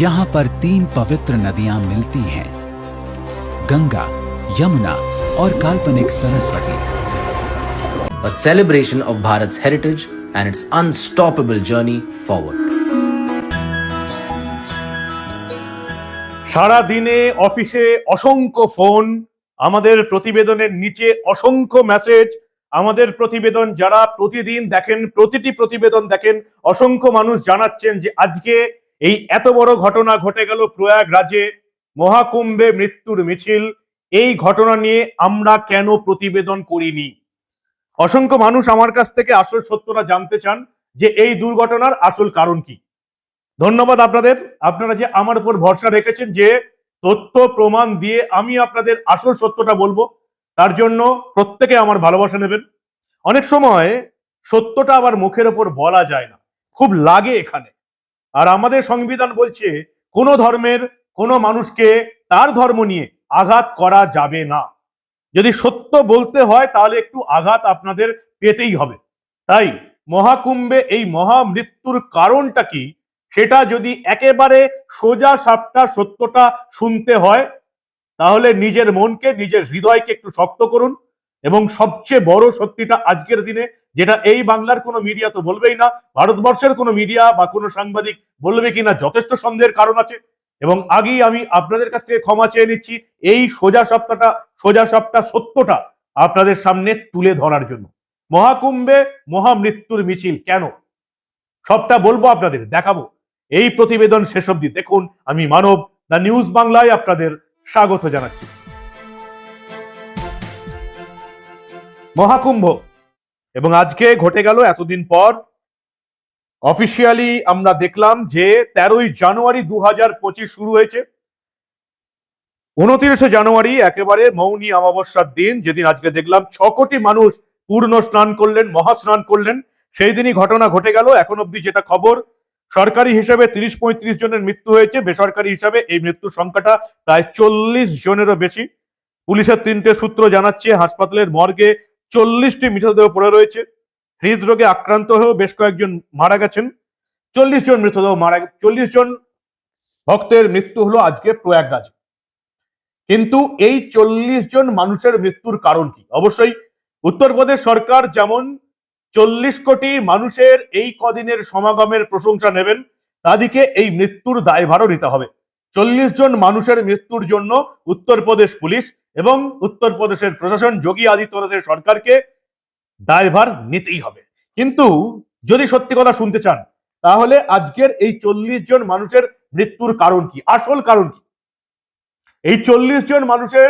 यहाँ पर तीन पवित्र नदियां मिलती हैं गंगा यमुना और काल्पनिक Saraswati a celebration of Bharat's heritage and its unstoppable journey forward. সারা দিনে অফিসে অসংখ্য ফোন আমাদের প্রতিবেদনের নিচে অসংখ্য মেসেজ আমাদের প্রতিবেদন যারা প্রতিদিন দেখেন প্রতিটি প্রতিবেদন দেখেন অসংখ্য মানুষ জানাচ্ছেন যে আজকে এই এত বড় ঘটনা ঘটে গেল প্রয়াগরাজে। মহাকুম্ভে মৃত্যুর মিছিল। এই ঘটনা নিয়ে আমরা কেন প্রতিবেদন করিনি? অসংখ্য মানুষ আমার কাছ থেকে আসল সত্যটা জানতে চান যে এই দুর্ঘটনার আসল কারণ কি। ধন্যবাদ আপনাদের। আপনারা যে আমার উপর ভরসা রেখেছেন যে তথ্য, প্রমাণ দিয়ে আমি আপনাদের আসল সত্যটা বলব, তার জন্য প্রত্যেকে আমার ভালোবাসা নেবেন। অনেক সময় সত্যটা আবার মুখের ওপর বলা যায় না। খুব লাগে এখানে। আর আমাদের সংবিধান বলছে, কোনো ধর্মের কোনো মানুষকে তার ধর্ম নিয়ে আঘাত করা যাবে না। যদি সত্য বলতে হয়, তাহলে একটু আঘাত আপনাদের পেতেই হবে। তাই মহাকুম্ভে এই মহা মৃত্যুর কারণটা কি? সেটা যদি একেবারে সোজা সাপটা সত্যটা শুনতে হয়, তাহলে নিজের মনকে, নিজের হৃদয়কে একটু শক্ত করুন এবং সবচেয়ে বড় সত্যিটা আজকের দিনে যেটা এই বাংলার কোনো মিডিয়া তো বলবেই না, ভারতবর্ষের কোনো মিডিয়া বা কোনো সাংবাদিক বলবে কিনা যথেষ্ট সন্দেহের কারণ আছে। এবং আগেই আমি আপনাদের কাছ থেকে ক্ষমা চেয়ে নিচ্ছি, এই সোজা সপ্তাহটা, সোজা সপ্তাহ সত্যটা আপনাদের সামনে তুলে ধরার জন্য। মহাকুম্ভে মহামৃত্যুর মিছিল কেন? সবটা বলব আপনাদের, দেখাবো। এই প্রতিবেদন শেষ অবধি দেখুন। আমি মানব, দ্য নিউজ বাংলায় আপনাদের স্বাগত জানাচ্ছি। মহাকুম্ভ এবং আজকে ঘটে গেল এতদিন পর। অফিসিয়ালি আমরা দেখলাম যে তেরোই জানুয়ারি দু হাজার পঁচিশ শুরু হয়েছে। উনত্রিশে জানুয়ারি একেবারে মৌনী অমাবস্যার দিন, যেদিন আজকে দেখলাম ছ কোটি মানুষ পূর্ণ স্নান করলেন, মহাস্নান করলেন। সেই দিনই ঘটনা ঘটে গেল। এখন অবধি যেটা খবর, সরকারি হিসাবে তিরিশ পঁয়ত্রিশ জনের মৃত্যু হয়েছে। বেসরকারি হিসাবে এই মৃত্যুর সংখ্যাটা প্রায় চল্লিশ জনেরও বেশি। পুলিশের তিনটে সূত্র জানাচ্ছে, হাসপাতালের মর্গে চল্লিশটি মৃতদেহ পড়ে রয়েছে। হৃদরোগে আক্রান্ত হয়েও বেশ কয়েকজন মারা গেছেন। চল্লিশ জন মৃতদেহ মারা চল্লিশ জন ভক্তের মৃত্যু হলো আজকে প্রয়াগরাজে। কিন্তু এই চল্লিশ জন মানুষের মৃত্যুর কারণ কি? অবশ্যই উত্তরপ্রদেশ সরকার যেমন চল্লিশ কোটি মানুষের এই কদিনের সমাগমের প্রশংসা নেবেন, তাদিকে এই মৃত্যুর দায়ভারও নিতে হবে। চল্লিশ জন মানুষের মৃত্যুর জন্য উত্তরপ্রদেশ পুলিশ এবং উত্তরপ্রদেশের প্রশাসন যোগী আদিত্যনাথের সরকারকে দায়ভার নিতেই হবে। কিন্তু যদি সত্যি কথা শুনতে চান, তাহলে আজকের এই চল্লিশ জন মানুষের মৃত্যুর কারণ কি? আসল কারণ কি? এই চল্লিশ জন মানুষের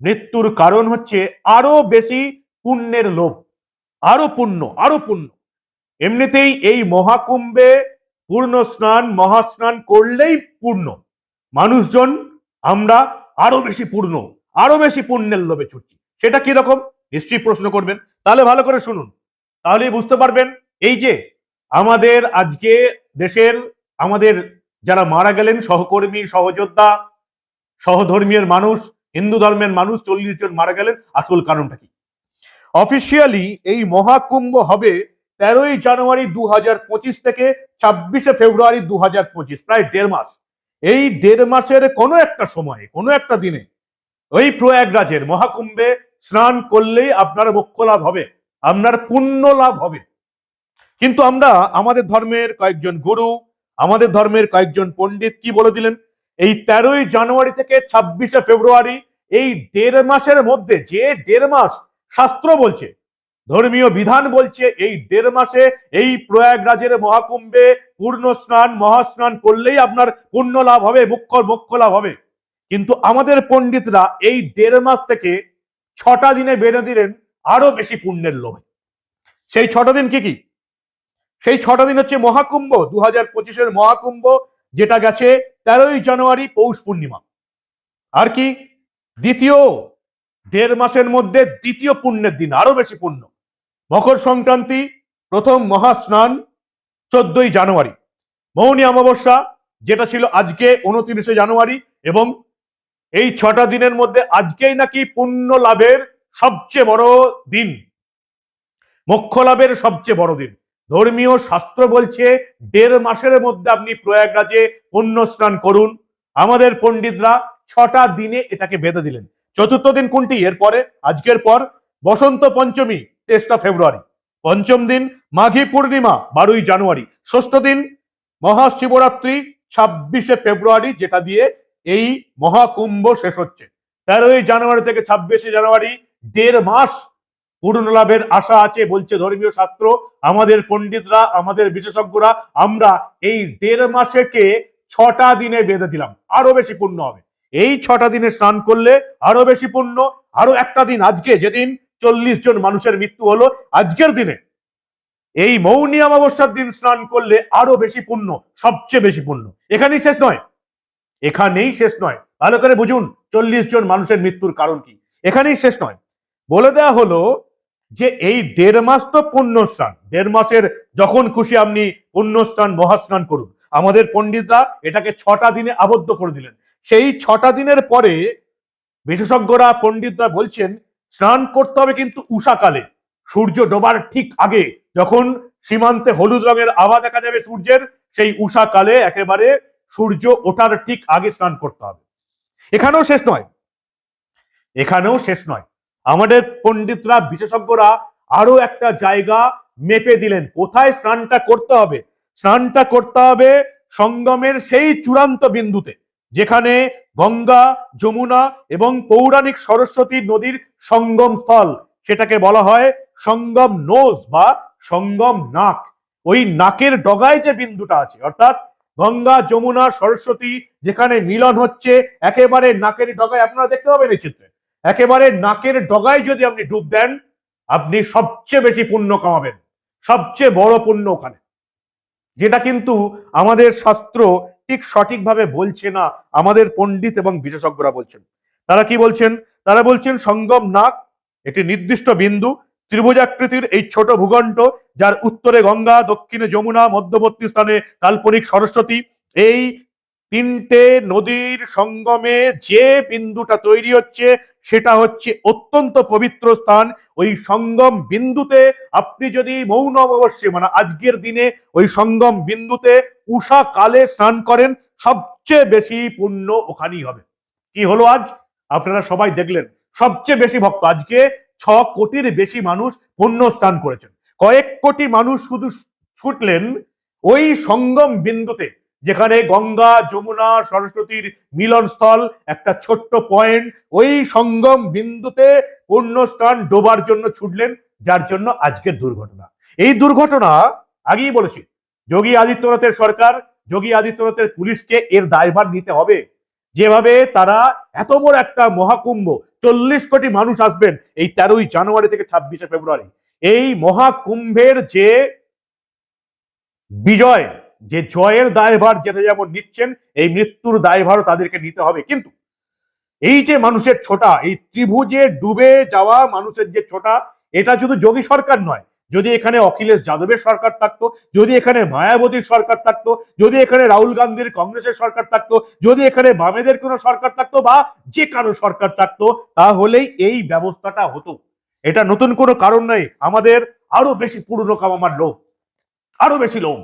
মৃত্যুর কারণ হচ্ছে আরও বেশি পুণ্যের লোভ। আরও পুণ্য আরও পুণ্য। এমনিতেই এই মহাকুম্ভে পূর্ণ স্নান, মহাস্নান করলেই পূর্ণ মানুষজন, আমরা আরও বেশি পূর্ণ। আরও বেশি পুণ্যের লোভে ছুটছি। সেটা কি রকম? নিশ্চয়ই প্রশ্ন করবেন। তাহলে ভালো করে শুনুন। তাহলে বুঝতে পারবেন, এই যে আমাদের আজকে দেশের আমাদের যারা মারা গেলেন, সহকর্মী, সহযোদ্ধা সহধর্মীয় মানুষ, হিন্দু ধর্মের মানুষ, চল্লিশ জন মারা গেলেন, আসল কারণটা কি? অফিসিয়ালি এই মহাকুম্ভ হবে তেরোই জানুয়ারি দু পঁচিশ থেকে ছাব্বিশে ফেব্রুয়ারি দু হাজার পঁচিশ, প্রায় দেড় মাস। এই দেড় মাসের কোনো একটা সময়ে, কোনো একটা দিনে ওই প্রয়াগরাজের মহাকুম্ভে স্নান করলেই আপনার মোক্ষ লাভ হবে, আপনার পুণ্য লাভ হবে। কিন্তু আমরা, আমাদের ধর্মের কয়েকজন গুরু, আমাদের ধর্মের কয়েকজন পণ্ডিত কি বলে দিলেন? এই তেরোই জানুয়ারি থেকে ছাব্বিশে ফেব্রুয়ারি, এই দেড় মাসের মধ্যে, যে দেড় মাস শাস্ত্র বলছে, ধর্মীয় বিধান বলছে, এই দেড় মাসে এই প্রয়াগরাজের মহাকুম্ভে পূর্ণ স্নান, মহাস্নান করলেই আপনার পুণ্য লাভ হবে, মুখ্য মোক্ষ লাভ হবে। কিন্তু আমাদের পণ্ডিতরা এই দেড় মাস থেকে ছটা দিনে বেঁধে দিলেন আরও বেশি পুণ্যের লোভে। সেই ছটা দিন কি কি? সেই ছটা দিন হচ্ছে মহাকুম্ভ দু হাজার পঁচিশের মহাকুম্ভ, যেটা গেছে তেরোই জানুয়ারি পৌষ পূর্ণিমা। আর কি? দ্বিতীয়, দেড় মাসের মধ্যে দ্বিতীয় পুণ্যের দিন, আরও বেশি পুণ্য। মকর সংক্রান্তি, প্রথম মহাস্নান, চোদ্দই জানুয়ারি। মৌনী অমাবস্যা, যেটা ছিল আজকে উনত্রিশে জানুয়ারি এবং এই ছটা দিনের মধ্যে আজকেই নাকি পুণ্য লাভের সবচেয়ে বড় দিন। মোক্ষ লাভের সবচেয়ে বড় দিন। ধর্মীয় শাস্ত্র বলছে, দেড় মাসের মধ্যে আপনি প্রয়াগরাজে পুণ্য স্নান করুন। আমাদের পণ্ডিতরা ছটা দিনে এটাকে বেঁধে দিলেন। চতুর্থ দিন কোনটি? এরপরে, আজকের পর, বসন্ত পঞ্চমী, তেসরা ফেব্রুয়ারি। পঞ্চম দিন, মাঘী পূর্ণিমা, বারোই জানুয়ারি। ষষ্ঠ দিন, মহাশিবরাত্রি, ছাব্বিশে ফেব্রুয়ারি, যেটা দিয়ে এই মহাকুম্ভ শেষ হচ্ছে। তেরোই জানুয়ারি থেকে ছাব্বিশে জানুয়ারি, দেড় মাস পূর্ণ লাভের আশা আছে বলছে ধর্মীয় শাস্ত্র। আমাদের পণ্ডিতরা, আমাদের বিশেষজ্ঞরা, আমরা এই দেড় মাসেকে ছটা দিনে বেঁধে দিলাম। আরও বেশি পূর্ণ হবে। এই ছটা দিনে স্নান করলে আরও বেশি পূর্ণ, আরও একটা দিন। আজকে যেদিন চল্লিশ জন মানুষের মৃত্যু হলো, আজকের দিনে এই মৌনী অমাবস্যার দিন স্নান করলে আরও বেশি পুণ্য সবচেয়ে বেশি পুণ্য এখানেই শেষ নয়। এখানেই শেষ নয়। ভালো করে বুঝুন, চল্লিশ জন মানুষের মৃত্যুর কারণ কি? এখানেই শেষ নয়। বলে দেওয়া হলো যে এই দেড় মাস তো পুণ্য স্নান দেড় মাসের যখন খুশি আপনি পুণ্য স্নান মহাস্নান করুন। আমাদের পণ্ডিতরা এটাকে ছটা দিনে আবদ্ধ করে দিলেন। সেই ছটা দিনের পরে বিশেষজ্ঞরা, পণ্ডিতরা বলছেন, স্নান করতে হবে কিন্তু উষাকালে। সূর্য ডোবার ঠিক আগে। যখন সীমান্তে হলুদ রঙের আভা দেখা যাবে সূর্যের, সেই উষাকালে একেবারে সূর্য ওঠার ঠিক আগে স্নান করতে হবে। এখানেও শেষ নয়। এখানেও শেষ নয়। আমাদের পণ্ডিতরা, বিশেষজ্ঞরা আরও একটা জায়গা মেপে দিলেন। কোথায় স্নানটা করতে হবে? স্নানটা করতে হবে সঙ্গমের সেই চূড়ান্ত বিন্দুতে, যেখানে গঙ্গা, যমুনা এবং পৌরাণিক সরস্বতী নদীর সঙ্গম স্থল, সেটাকে বলা হয় সঙ্গম নোজ বা সঙ্গম নাক। ওই নাকের ডগায় যে বিন্দুটা আছে, অর্থাৎ গঙ্গা, যমুনা, সরস্বতী, যেখানে মিলন হচ্ছে, একেবারে নাকের ডগায়। আপনারা দেখতে পাবেন এই চিত্রে। একেবারে নাকের ডগায় যদি আপনি ডুব দেন, আপনি সবচেয়ে বেশি পুণ্য কামাবেন। সবচেয়ে বড় পুণ্য ওখানে। যেটা কিন্তু আমাদের শাস্ত্র ঠিক সঠিকভাবে বলছে না, আমাদের পণ্ডিত এবং বিশেষজ্ঞরা বলছেন। তারা কি বলছেন? তারা বলছেন, সঙ্গম নাক একটি নির্দিষ্ট বিন্দু ত্রিভুজাকৃতির এই ছোট ভূখণ্ড, যার উত্তরে গঙ্গা, দক্ষিণে যমুনা, মধ্যবর্তী স্থানে কাল্পনিক সরস্বতী, এই তিনটে নদীর সঙ্গমে যে বিন্দুটা তৈরি হচ্ছে, সেটা হচ্ছে অত্যন্ত পবিত্র স্থান। ওই সঙ্গম বিন্দুতে আপনি যদি মৌন অমাবস্যে মানে আজকের দিনে ওই সঙ্গম বিন্দুতে উষা কালে স্নান করেন, সবচেয়ে বেশি পুণ্য ওখানেই হবে। কি হলো আজ? আপনারা সবাই দেখলেন, সবচেয়ে বেশি ভক্ত। আজকে ছ কোটির বেশি মানুষ পুণ্য স্নান করেছেন। কয়েক কোটি মানুষ শুধু ছুটলেন ওই সঙ্গম বিন্দুতে, যেখানে গঙ্গা, যমুনা, সরস্বতীর মিলনস্থল, একটা ছোট্ট পয়েন্ট, ওই সঙ্গম বিন্দুতে পূর্ণ স্নান ডোবার জন্য ছুটলেন, যার জন্য আজকের দুর্ঘটনা। এই দুর্ঘটনা, আগেই বলেছি, যোগী আদিত্যনাথের সরকার, যোগী আদিত্যনাথের পুলিশকে এর দায়ভার নিতে হবে। যেভাবে তারা এত বড় একটা মহাকুম্ভ চল্লিশ কোটি মানুষ আসবেন এই তেরোই জানুয়ারি থেকে ছাব্বিশে ফেব্রুয়ারি। এই মহাকুম্ভের যে বিজয়, যে জয়ের দায়ভার যেটা যেমন নিচ্ছেন, এই মৃত্যুর দায়ভারও তাদেরকে নিতে হবে। কিন্তু এই যে মানুষের ছোটা, এই ত্রিভুজে ডুবে যাওয়া মানুষের যে ছোটা, এটা শুধু যোগী সরকার নয় যদি এখানে অখিলেশ যাদবের সরকার থাকতো, যদি এখানে মায়াবতীর সরকার থাকতো, যদি এখানে রাহুল গান্ধীর কংগ্রেসের সরকার থাকতো, যদি এখানে বামেদের কোনো সরকার থাকতো বা যে কারও সরকার থাকতো, তাহলেই এই ব্যবস্থাটা হতো। এটা নতুন কোনো কারণ নেই আমাদের আরও বেশি পুরনো কাম আমার লোভ। আরও বেশি লোভ।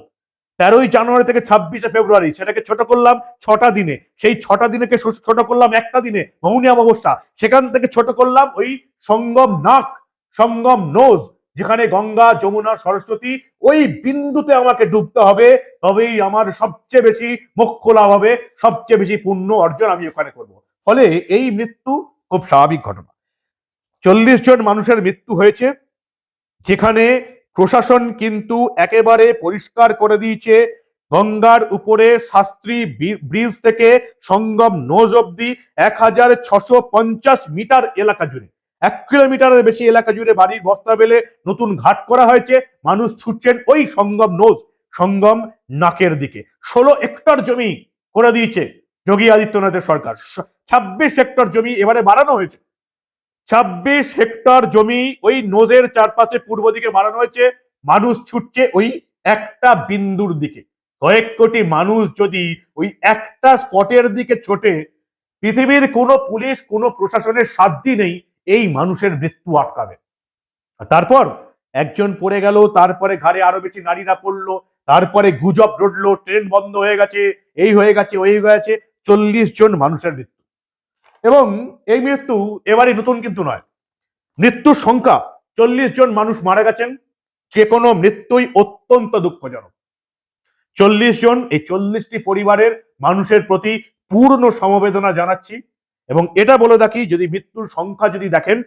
তেরোই জানুয়ারি থেকে ছাব্বিশে ফেব্রুয়ারি, সেটাকে ছোট করলাম ছটা দিনে। সেই ছটা দিনেকে ছোট করলাম একটা দিনে মৌনী অমাবস্যা। সেখান থেকে ছোট করলাম ওই সঙ্গম নাক সঙ্গম নোজ। যেখানে গঙ্গা, যমুনা, সরস্বতী ওই বিন্দুতে আমাকে ডুবতে হবে, তবেই আমার সবচেয়ে বেশি মোক্ষ লাভ হবে, সবচেয়ে বেশি পুণ্য অর্জন আমি ওখানে করব। ফলে এই মৃত্যু খুব স্বাভাবিক ঘটনা। চল্লিশ জন মানুষের মৃত্যু হয়েছে, যেখানে প্রশাসন কিন্তু একেবারে পরিষ্কার করে দিয়েছে, গঙ্গার উপরে শাস্ত্রী ব্রিজ থেকে সঙ্গম নোজ অব্দি এক হাজার ছশো পঞ্চাশ মিটার এলাকা জুড়ে। এক কিলোমিটারের বেশি এলাকা জুড়ে বাড়ির বস্তা বেলে নতুন ঘাট করা হয়েছে। মানুষ ছুটছেন ওই সঙ্গম নোজ, সঙ্গম নাকের দিকে। ষোলো হেক্টর জমি করে দিয়েছে যোগী আদিত্যনাথের সরকার। ছাব্বিশ হেক্টর জমি এবারে বাড়ানো হয়েছে। ছাব্বিশ হেক্টর জমি ওই নোজের চারপাশে পূর্ব দিকে বাড়ানো হয়েছে। মানুষ ছুটছে ওই একটা বিন্দুর দিকে। কয়েক কোটি মানুষ যদি ওই একটা স্পটের দিকে ছোটে, পৃথিবীর কোনো পুলিশ, কোনো প্রশাসনের সাধ্যি নেই এই মানুষের মৃত্যু আটকাবে। তারপর একজন পড়ে গেল, তারপরে ঘাড়ে আরও বেশি নারীরা পড়ল, তারপরে গুজব রটলো, ট্রেন বন্ধ হয়ে গেছে, এই হয়ে গেছে, ওই হয়ে গেছে, চল্লিশ জন মানুষের মৃত্যু। এবং এই মৃত্যু এবারে নতুন কিন্তু নয়। মৃত্যুর সংখ্যা, চল্লিশ জন মানুষ মারা গেছেন যে কোনো মৃত্যুই অত্যন্ত দুঃখজনক। চল্লিশ জন, এই চল্লিশটি পরিবারের মানুষের প্রতি পূর্ণ সমবেদনা জানাচ্ছি। এবং এটা বলে রাখি, যদি মৃত্যুর সংখ্যা যদি দেখেন,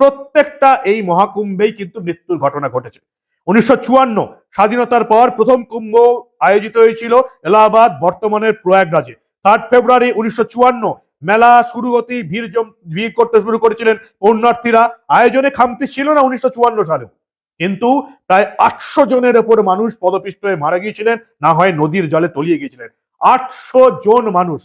প্রত্যেকটা এই মহাকুম্ভেই কিন্তু মৃত্যুর ঘটনা ঘটেছে। উনিশশো চুয়ান্ন, স্বাধীনতার পর প্রথম কুম্ভ আয়োজিত হয়েছিল এলাহাবাদ, বর্তমানের প্রয়াগরাজে। থার্ড ফেব্রুয়ারি উনিশশো চুয়ান্ন, মেলা শুরু হতেই ভিড় জম, ভিড় করতে শুরু করেছিলেন পুণ্যার্থীরা। আয়োজনে খামতি ছিল না উনিশশো চুয়ান্ন সালে কিন্তু প্রায় আটশো জনের ওপর মানুষ পদপিষ্ট হয়ে মারা গিয়েছিলেন, না হয় নদীর জলে তলিয়ে গিয়েছিলেন। আটশো জন মানুষ।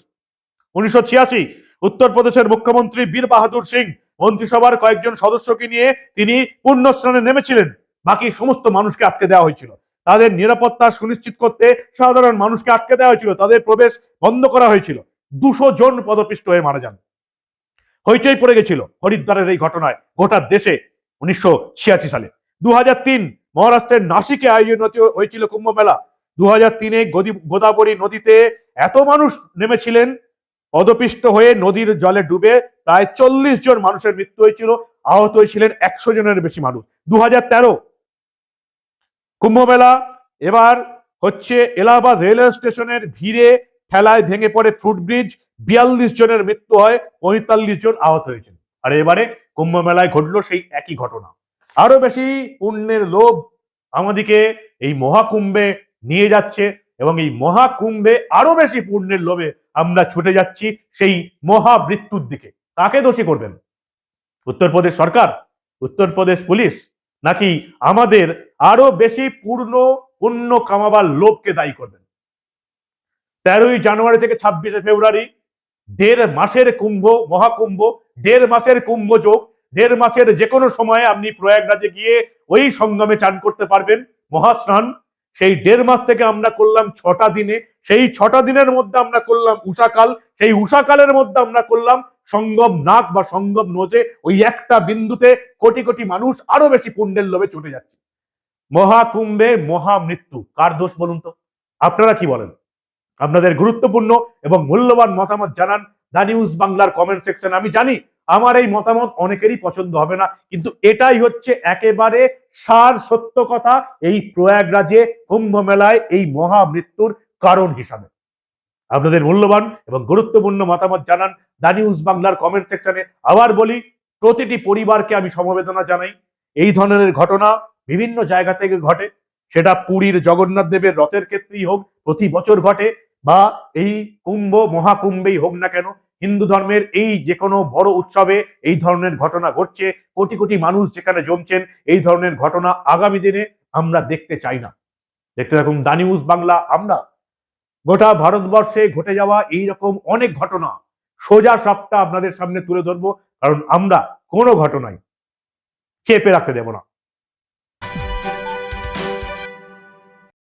উনিশশো ছিয়াশি উত্তরপ্রদেশের মুখ্যমন্ত্রী বীর বাহাদুর সিং মন্ত্রিসভার কয়েকজন সদস্যকে নিয়ে তিনি পুণ্যস্নানে নেমেছিলেন। বাকি সমস্ত মানুষকে আটকে দেওয়া হয়েছিল। তাদের নিরাপত্তা সুনিশ্চিত করতে সাধারণ মানুষকে আটকে দেওয়া হয়েছিল। তাদের প্রবেশ বন্ধ করা হয়েছিল। দুশো জন পদপিষ্ট হয়ে মারা যান। হইচই পড়ে গেছিল হরিদ্বারের এই ঘটনায় গোটা দেশে উনিশশো ছিয়াশি সালে। দু মহারাষ্ট্রের নাসিকে আয়োজন হয়েছিল কুম্ভ মেলা। দু হাজার তিনে গোদাবরী নদীতে এত মানুষ নেমেছিলেন পদপিষ্ট হয়ে নদীর জলে ডুবে প্রায় চল্লিশ জন মানুষের মৃত্যু হয়েছিল। আহত হয়েছিলেন একশো জনের বেশি মানুষ। দু হাজার তেরো কুম্ভ মেলা এবার হচ্ছে এলাহাবাদ রেলওয়ে স্টেশনের ভিড়ে ঠেলায় ভেঙে পড়ে ফ্রুট ব্রিজ বিয়াল্লিশ জনের মৃত্যু হয়, পঁয়তাল্লিশ জন আহত হয়েছেন। আর এবারে কুম্ভমেলায় ঘটলো সেই একই ঘটনা। আরও বেশি পুণ্যের লোভ আমাদেরকে এই মহাকুম্ভে নিয়ে যাচ্ছে এবং এই মহাকুম্ভে আরও বেশি পুণ্যের লোভে আমরা ছুটে যাচ্ছি সেই মহাবৃত্যুর দিকে। কাকে দোষী করবেন? উত্তরপ্রদেশ সরকার? উত্তরপ্রদেশ পুলিশ? নাকি আমাদের আরও বেশি পূর্ণ পুণ্য কামাবার লোভকে দায়ী করবেন? তেরোই জানুয়ারি থেকে ছাব্বিশে ফেব্রুয়ারি, দেড় মাসের কুম্ভ, মহাকুম্ভ, দেড় মাসের কুম্ভ যোগ, দেড় মাসের যে কোনো সময়ে আপনি প্রয়াগরাজে গিয়ে ওই সঙ্গমে চান করতে পারবেন মহাস্নান। সেই দেড় মাস থেকে আমরা করলাম ছটা দিনে সেই ছটা দিনের মধ্যে আমরা করলাম উষাকাল সেই উষাকালের মধ্যে আমরা করলাম সঙ্গম নাক বা সঙ্গম নোজে। ওই একটা বিন্দুতে কোটি কোটি মানুষ আরও বেশি পুণ্যের লোভে ছুটে যাচ্ছে। মহাকুম্ভে মহামৃত্যু। কার দোষ বলুন তো? আপনারা কি বলেন? আপনাদের গুরুত্বপূর্ণ এবং মূল্যবান মতামত জানান দা নিউজ বাংলার কমেন্ট সেকশন। আমি জানি আমার এই মতামত অনেকেরই পছন্দ হবে না, কিন্তু এটাই হচ্ছে একেবারে সার সত্য কথা। এই প্রয়াগরাজে কুম্ভ মেলায় এই মহামৃত্যুর কারণ হিসাবে। আপনাদের মূল্যবান এবং গুরুত্বপূর্ণ মতামত জানান দা নিউজ বাংলার কমেন্ট সেকশনে আবার বলি, প্রতিটি পরিবারকে আমি সমবেদনা জানাই, এই ধরনের ঘটনা বিভিন্ন জায়গা থেকে ঘটে। সেটা পুরীর জগন্নাথ দেবের রথের ক্ষেত্রেই হোক, প্রতি বছর ঘটে বা এই কুম্ভ, মহাকুম্ভেই হোক না কেন, হিন্দু ধর্মের এই যে কোনো বড় উৎসবে এই ধরনের ঘটনা ঘটছে। কোটি কোটি মানুষ যেখানে জমছেন, এই ধরনের ঘটনা আগামী দিনে আমরা দেখতে চাই না। দেখতে থাকুন দা নিউজ বাংলা, আমরা গোটা ভারতবর্ষে ঘটে যাওয়া এই রকম অনেক ঘটনা সোজা সবটা আপনাদের সামনে তুলে ধরবো, কারণ আমরা কোনো ঘটনাই চেপে রাখতে দেব না।